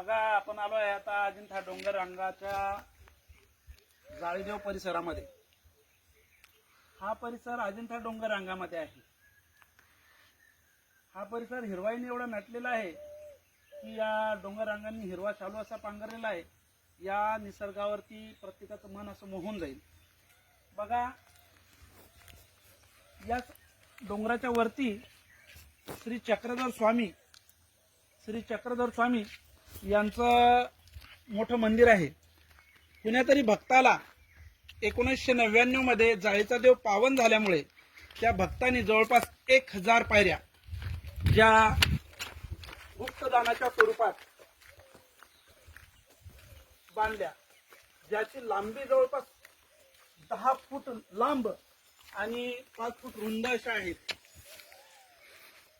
बघा आपण आलो आहे आता अजिंठा डोंगर रंगाच्या जाळीदेव परिसरामध्ये. हा परिसर अजिंठा डोंगर रंगामध्ये आहे. हा परिसर हिरवाईने एवढा नटलेला आहे की या डोंगर रंगांनी हिरवा चालू असा पांघरलेला आहे. या निसर्गावरती प्रत्येकाचं मन असं मोहून जाईल. बघा या डोंगराच्या वरती श्री चक्रधर स्वामी श्री चक्रधर स्वामी यांचं मोठं मंदिर आहे. कुण्यातरी भक्ताला एकोणीसशे नव्याण्णवमध्ये जाळीचा देव पावन झाल्यामुळे त्या भक्तांनी जवळपास एक हजार पायऱ्या ज्या गुप्तदानाच्या स्वरूपात बांधल्या. ज्याची लांबी जवळपास दहा फूट लांब आणि पाच फूट रुंद अशा आहेत.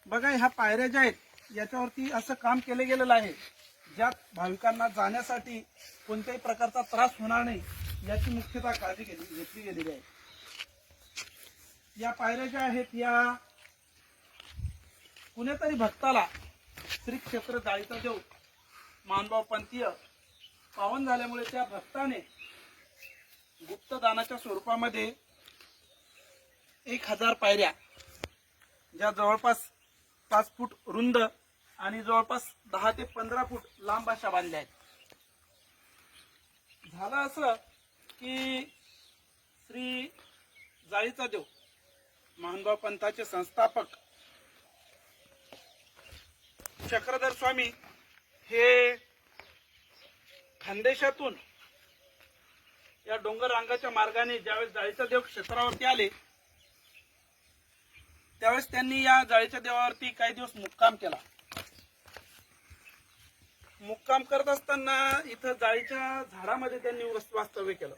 बघा ह्या पायऱ्या ज्या आहेत याच्यावरती असं काम केलं गेलेलं आहे. ज्यात भाविकांना जाण्यासाठी कोणत्याही प्रकारचा त्रास होणार नाही याची मुख्यतः काळजी घेतली घेतली गेलेली आहे. या पायऱ्या ज्या आहेत या कुणीतरी भक्ताला श्री क्षेत्र जाळीचा देव मानभाव पंथीय पावन झाल्यामुळे त्या भक्ताने गुप्तदानाच्या स्वरूपामध्ये एक हजार पायऱ्या ज्या जवळपास पाच फूट रुंद आणि जवळपास दहा ते पंधरा फूट लांब अशा बांधल्या आहेत. झालं असं की श्री जाळीचा देव महानभाव पंथाचे संस्थापक चक्रधर स्वामी हे खानदेशातून या डोंगर रांगाच्या मार्गाने ज्यावेळेस जाळीचा देव क्षेत्रावरती आले त्यावेळेस त्यांनी या जाळीच्या देवावरती काही दिवस मुक्काम केला. मुक्काम करत असताना इथं जाळीच्या झाडामध्ये त्यांनी वास्तव्य केलं.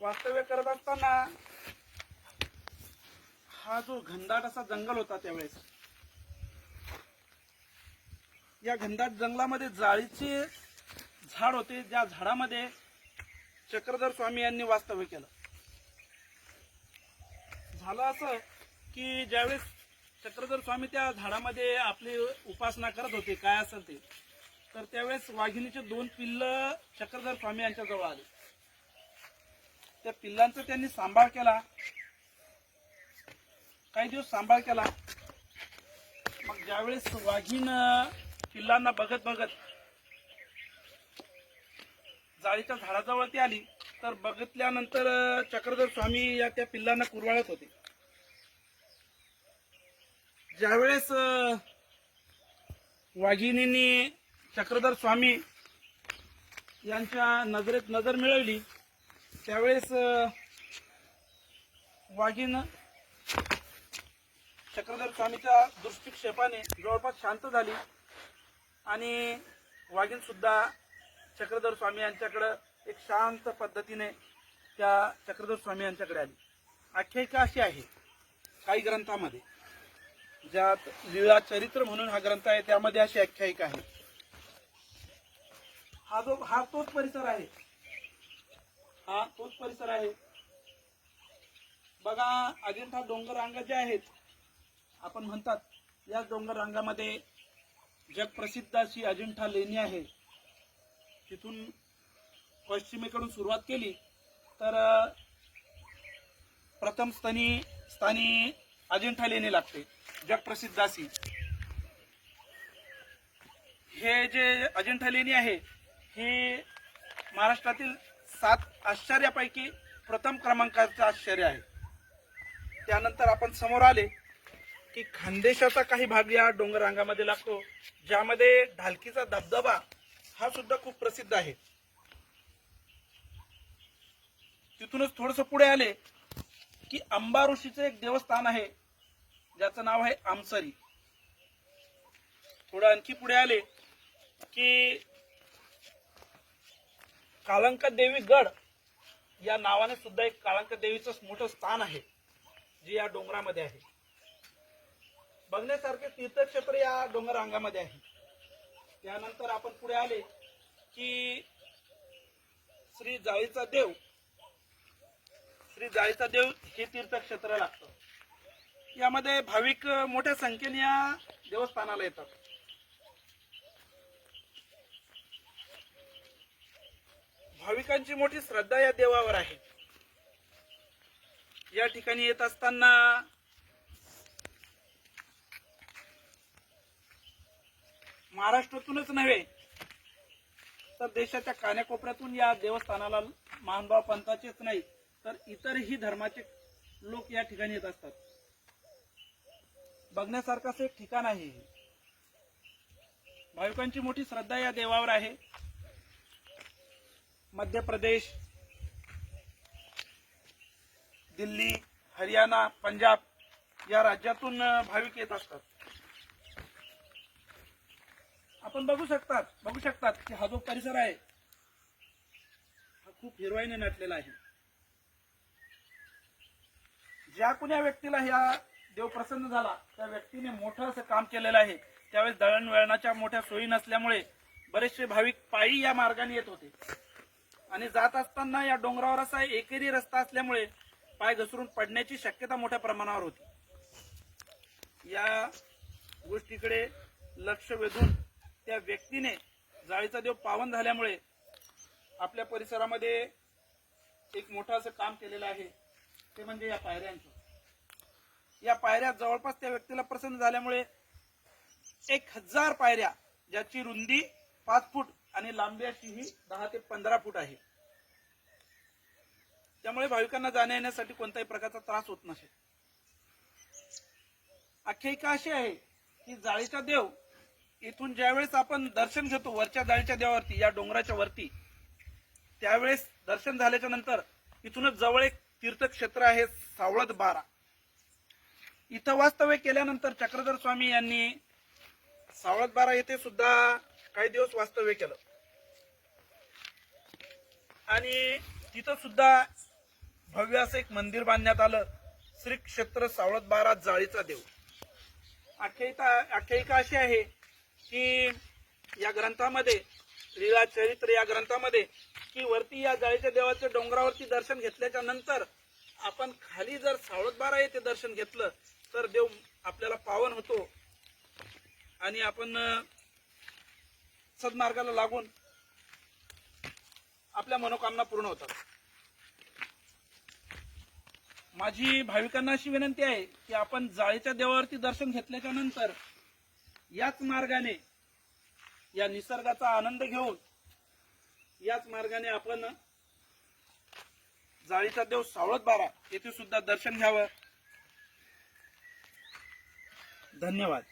वास्तव्य करत असताना हा जो घनदाट असा जंगल होता त्यावेळेस या घनदाट जंगलामध्ये जाळीचे झाड होते ज्या झाडामध्ये चक्रधर स्वामी यांनी वास्तव्य केलं. झालं असं की ज्यावेळेस चक्रधर स्वामी त्या झाडामध्ये आपली उपासना करत होते काय असेल ते तर त्यावेळेस वाघिणीचे दोन पिल्ल चक्रधर स्वामी यांच्या जवळ आले. त्या पिल्लांचा त्यांनी सांभाळ केला. काही दिवस सांभाळ केला. मग ज्यावेळेस वाघीण पिल्लांना बघत बघत जाळीच्या झाडाजवळ ती आली तर बघितल्यानंतर चक्रधर स्वामी या त्या पिल्लांना कुरवाळत होते. ज्यावेळेस वाघिणींनी चक्रधर स्वामी यांच्या नजरेत नजर मिळवली त्यावेळेस अं, वाघीण चक्रधर स्वामीच्या दृष्टिक्षेपाने जवळपास शांत झाली आणि वाघीण सुद्धा चक्रधर स्वामी यांच्याकडं एक शांत पद्धतीने त्या चक्रधर स्वामी यांच्याकडे आली. आख्यायिका अशी आहे काही ग्रंथामध्ये. ज्यात लीळा चरित्र म्हणून हा ग्रंथ आहे त्यामध्ये अशी आख्यायिका आहे. हा जो हा तोच परिसर आहे. हा तोच परिसर आहे. बघा अजिंठा डोंगर रांगा ज्या आहेत आपण म्हणतात या डोंगर रांगामध्ये जगप्रसिद्ध अशी अजिंठा लेणी आहे. तिथून पश्चिमेकडून सुरुवात केली तर प्रथम स्थानी स्थानी अजिंठा लेणी लागते. जगप्रसिद्ध अशी. हे जे अजिंठा लेणी आहे हे महाराष्ट्रातील सात आश्चर्यापैकी प्रथम क्रमांकाचं आश्चर्य आहे. त्यानंतर आपण समोर आले की खानदेशाचा काही भाग या डोंगररांगामध्ये लागतो ज्यामध्ये ढालकीचा धबधबा हा सुद्धा खूप प्रसिद्ध आहे. तिथूनच थोडस पुढे आले की अंबा ऋषीचं एक देवस्थान आहे ज्याचं नाव आहे आमसरी. थोडं आणखी पुढे आले की कालंका देवी गड या नावाने सुद्धा एक काळंका देवीचं मोठं स्थान आहे जे या डोंगरामध्ये आहे. बघण्यासारखे तीर्थक्षेत्र या डोंगर अंगामध्ये आहे. त्यानंतर आपण पुढे आले की श्री जाळीचा देव श्री जाळीचा देव हे तीर्थक्षेत्र लागतं. यामध्ये भाविक मोठ्या संख्येने या देवस्थानाला येतात. भाविकांची मोठी श्रद्धा या देवावर आहे. या ठिकाणी येत असताना महाराष्ट्रातूनच नव्हे तर देशाच्या कान्याकोपऱ्यातून या देवस्थानाला मानभाव पंथाचेच नाही तर इतरही धर्माचे लोक या ठिकाणी येत असतात. बघण्यासारखं असं एक ठिकाण आहे भाविकांची मोठी श्रद्धा या देवावर आहे. मध्य प्रदेश दिल्ली हरियाणा पंजाब या राज्यातून भाविक येत असतात. आपण बघू शकतात बघू शकतात की हा जो परिसर आहे हा खूप हिरवाईने नटलेला आहे. ज्या कुण्या व्यक्तीला ह्या देव प्रसन्न झाला. त्या व्यक्तीने मोठं असं काम केलेलं आहे. त्यावेळेस दळणवळणाच्या मोठ्या सोयी नसल्यामुळे बरेचसे भाविक पायी या मार्गाने येत होते. आणि जात असताना या डोंगरावर असा एकेरी रस्ता असल्यामुळे पाय घसरून पडण्याची शक्यता मोठ्या प्रमाणावर होती. या गोष्टीकडे लक्ष वेधून त्या व्यक्तीने जाळीचा देव पावन झाल्यामुळे आपल्या परिसरामध्ये एक मोठं असं काम केलेलं आहे. ते म्हणजे या पायऱ्यांचं. या पायऱ्या जवळपास त्या व्यक्तीला प्रसन्न झाल्यामुळे एक हजार पायऱ्या ज्याची रुंदी पाच फूट आणि लांबी अशी ही दहा ते पंधरा फूट आहे. त्यामुळे भाविकांना जाण्या येण्यासाठी कोणत्याही प्रकारचा त्रास होत नसेल आख्यायिका अशी आहे की जाळीचा देव इथून ज्यावेळेस आपण दर्शन घेतो वरच्या जाळीच्या देवावरती या डोंगराच्या वरती त्यावेळेस दर्शन झाल्याच्यानंतर इथूनच जवळ एक तीर्थक्षेत्र आहे सावळद बारा. इथं वास्तव्य केल्यानंतर चक्रधर स्वामी यांनी सावळतबारा येथे सुद्धा काही दिवस वास्तव्य केलं. आणि तिथं सुद्धा भव्य असं एक मंदिर बांधण्यात आलं. श्री क्षेत्र सावळतबारा जाळीचा देव आख्यायिका आख्यायिका अशी आहे की या ग्रंथामध्ये लीला चरित्र या ग्रंथामध्ये की वरती या जाळीच्या देवाच्या डोंगरावरती दर्शन घेतल्याच्या नंतर आपण खाली जर सावळतबारा येथे दर्शन घेतलं तर देव आपल्याला पावन होतो. आणि आपण सद्मार्गाला लागून आपल्या मनोकामना पूर्ण होतात. माझी भाविकांना अशी विनंती आहे की आपण जाळीच्या देवावरती दर्शन घेतल्याच्या नंतर याच मार्गाने या निसर्गाचा आनंद घेऊन याच मार्गाने आपण जाळीचा देव सावळत बारा येथे सुद्धा दर्शन घ्यावं. धन्यवाद.